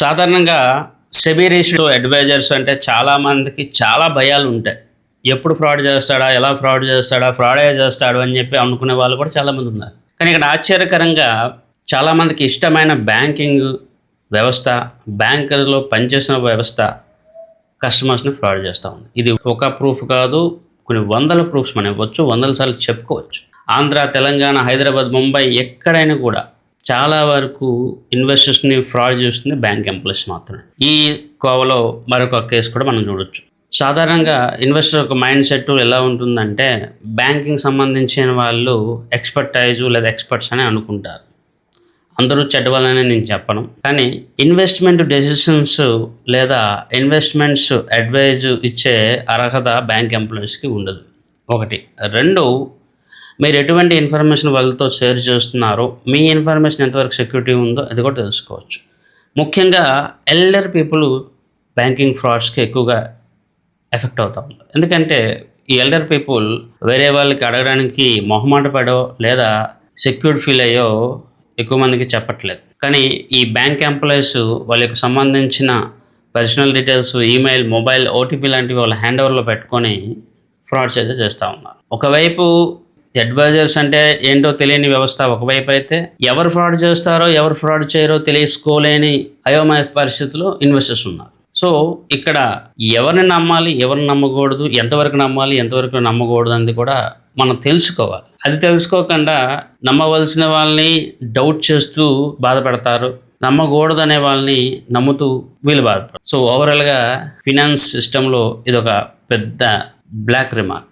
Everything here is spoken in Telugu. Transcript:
సాధారణంగా సెబీ అడ్వైజర్స్ అంటే చాలామందికి చాలా భయాలు ఉంటాయి. ఎప్పుడు ఫ్రాడ్ చేస్తాడా ఎలా ఫ్రాడ్ చేస్తాడా ఫ్రాడే చేస్తాడు అని చెప్పి అనుకునే వాళ్ళు కూడా చాలామంది ఉన్నారు. కానీ ఇక్కడ ఆశ్చర్యకరంగా చాలామందికి ఇష్టమైన బ్యాంకింగ్ వ్యవస్థ బ్యాంకులో పనిచేసిన వ్యవస్థ కస్టమర్స్ని ఫ్రాడ్ చేస్తూ ఉంది. ఇది ఒక ప్రూఫ్ కాదు కొన్ని వందల ప్రూఫ్స్ మనం ఇవ్వచ్చు వందల సార్లు చెప్పుకోవచ్చు. ఆంధ్ర తెలంగాణ హైదరాబాద్ ముంబై ఎక్కడైనా కూడా చాలా వరకు ఇన్వెస్టర్స్ని ఫ్రాడ్ చేస్తుంది బ్యాంక్ ఎంప్లాయీస్ మాత్రమే. ఈ కోవలో మరొక కేసు కూడా మనం చూడొచ్చు. సాధారణంగా ఇన్వెస్టర్ యొక్క మైండ్ సెట్ ఎలా ఉంటుందంటే బ్యాంకింగ్ సంబంధించిన వాళ్ళు ఎక్స్పర్టైజ్ లేదా ఎక్స్పర్ట్స్ అని అనుకుంటారు. అందరూ చెడ్డవాళ్ళని నేను చెప్పను. కానీ ఇన్వెస్ట్మెంట్ డెసిషన్స్ లేదా ఇన్వెస్ట్మెంట్స్ అడ్వైజ్ ఇచ్చే అర్హత బ్యాంక్ ఎంప్లాయీస్కి ఉండదు. ఒకటి. రెండు మీరు ఎటువంటి ఇన్ఫర్మేషన్ వాళ్ళతో షేర్ చేస్తున్నారో మీ ఇన్ఫర్మేషన్ ఎంతవరకు సెక్యూరిటీ ఉందో అది కూడా తెలుసుకోవచ్చు. ముఖ్యంగా ఎల్డర్ పీపుల్ బ్యాంకింగ్ ఫ్రాడ్స్కి ఎక్కువగా ఎఫెక్ట్ అవుతా ఉంది. ఎందుకంటే ఈ ఎల్డర్ పీపుల్ వేరే వాళ్ళకి అడగడానికి మొహమాట పడో లేదా సెక్యూర్డ్ ఫీల్ అయ్యో ఎక్కువ మందికి చెప్పట్లేదు. కానీ ఈ బ్యాంక్ ఎంప్లాయీస్ వాళ్ళకి సంబంధించిన personal details email mobile OTP లాంటివి వాళ్ళ హ్యాండ్ ఓవర్లో పెట్టుకొని ఫ్రాడ్స్ అయితే చేస్తూ ఉన్నారు. ఒకవైపు అడ్వైజర్స్ అంటే ఏంటో తెలియని వ్యవస్థ ఒకవైపు అయితే ఎవరు ఫ్రాడ్ చేస్తారో ఎవరు ఫ్రాడ్ చేయరో తెలుసుకోలేని అయోమయ పరిస్థితిలో ఇన్వెస్టర్స్ ఉన్నారు. సో ఇక్కడ ఎవరిని నమ్మాలి ఎవరిని నమ్మకూడదు ఎంతవరకు నమ్మాలి ఎంతవరకు నమ్మకూడదు అనేది కూడా మనం తెలుసుకోవాలి. అది తెలుసుకోకుండా నమ్మవలసిన వాళ్ళని డౌట్ చేస్తూ బాధపడతారు నమ్మకూడదు అనే వాళ్ళని నమ్ముతూ వీళ్ళు బాధపడతారు. సో ఓవరాల్గా ఫినాన్స్ సిస్టంలో ఇది ఒక పెద్ద బ్లాక్ రిమార్క్